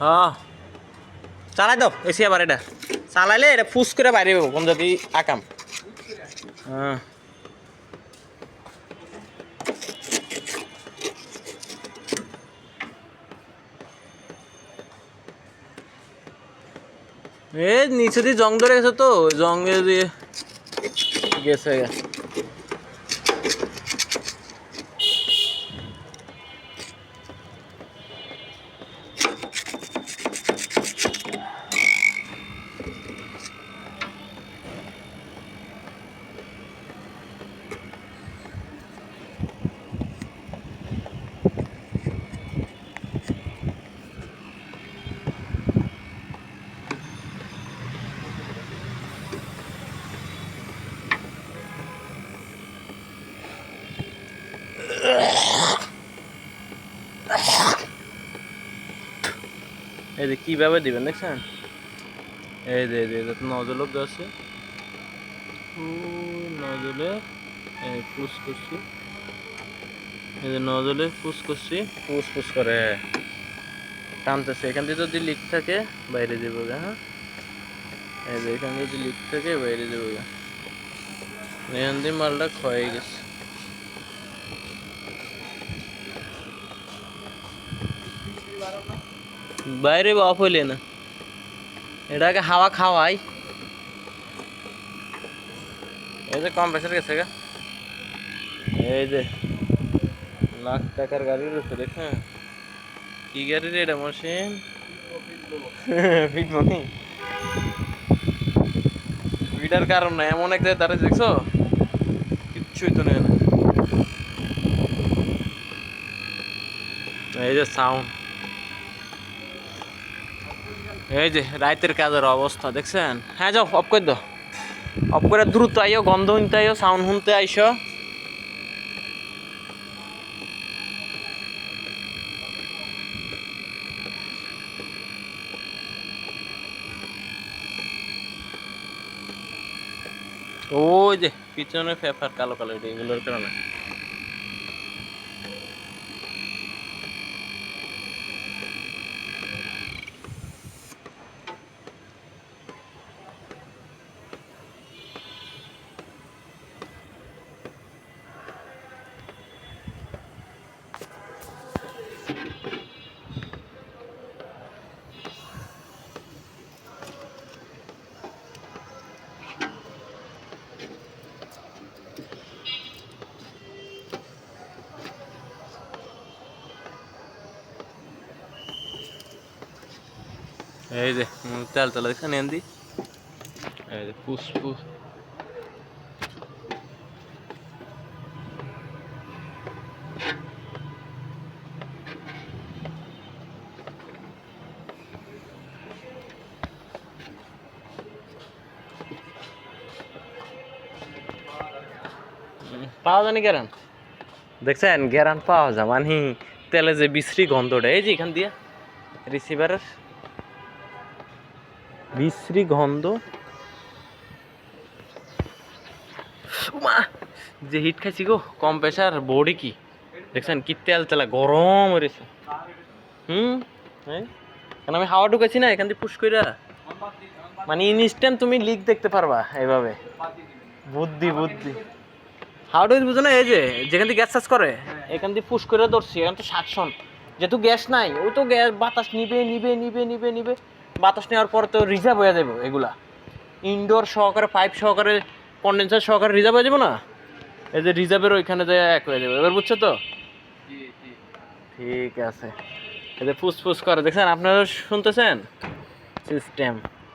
হ্যাঁ চালাই দাও, এসি আবার এটা। চালাইলে এটা ফুস করে বাইরে যাব কোন যদি আকাম। হ্যাঁ। এ, নিচে দিয়ে জং ধরে গেছে তো ওই জং দিয়ে গেছে গা। এই যে কীভাবে দিবেন দেখছেন? এই যে এই যে এটা তো নজল আছে। নজলে এই করছি। এই যে নজলে পুশ করছি। পুশ পুশ করে। টানতেছে। এখান থেকে যদি লিক থাকে বাইরে গা, হ্যাঁ? এই যে এখানে যদি লিক থাকে বাইরে গা। এখান দিয়ে মালটা ক্ষয়ে গেছে। বাইরে অফ হইলে না। এটাকে হাওয়া খাওয়াই। এই যে কম্প্রেসার গেছে গা। এই যে। লাখ টাকার গাড়ি রয়েছে দেখেন কি গাড়ি রে এটা মশিন ফিটমনি ফিটার কারণ না এমন এক জায়গায় দাঁড়িয়ে দেখছ? কিচ্ছুই তো নেই না। এই যে সাউন্ড এই যে, রাইতের কাজের অবস্থা, দেখছেন? হ্যাঁ যাও অফ করে দাও। অফ করে দ্রুত আইও, গন্ধ শুনতে আইও সাউন্ড শুনতে আইসো। ওই যে পিছনে পেপার কালো কালো এগুলোর কারণে। এই যে তেল তেল দেখছেন এন্দি এই যে পুস উম, পাওয়া জানি গেরান দেখছেন গেরান পাওয়া যায় মানে তেলে যে বিশ্রী গন্ধটা এই যে এখান দিয়ে রিসিভারের বিশ্রী গন্ধ। যে হিট খাইছি গো, কম প্রেশার বডি কি? দেখছেন কি তেল তেলা, গরম হয়েছে হুম? কারণ আমি হাওয়া ঢুকেছি না, এখান দিয়ে পুশ কইরা? মানে ইনস্ট্যান্ট তুমি লিক দেখতে পারবা এইভাবে। বুদ্ধি বুদ্ধি। হাওয়া ঢুকেছি বুঝো না, এই যে, যেখান দিয়ে গ্যাস চাষ করে, এখান দিয়ে পুশ করে ধরছি, এখান তো সাকশন। যেহেতু গ্যাস নাই, ওই তো গ্যাস, বাতাস নিবে নিবে নিবে নিবে নিবে। বাতাস নেওয়ার পর তো রিজার্ভ হয়ে যাবে এগুলা। ইনডোর সহকারে পাইপ সহকারে কন্ডেন্সার সহকারে রিজার্ভ হয়ে যাবে না? এই যে রিজার্ভের ওইখানে যে এক হয়ে যাবে এবার বুঝছ তো? ঠিক আছে। এই যে ফুসফুস ফুস করে দেখছেন আপনারা শুনতেছেন? সিস্টেম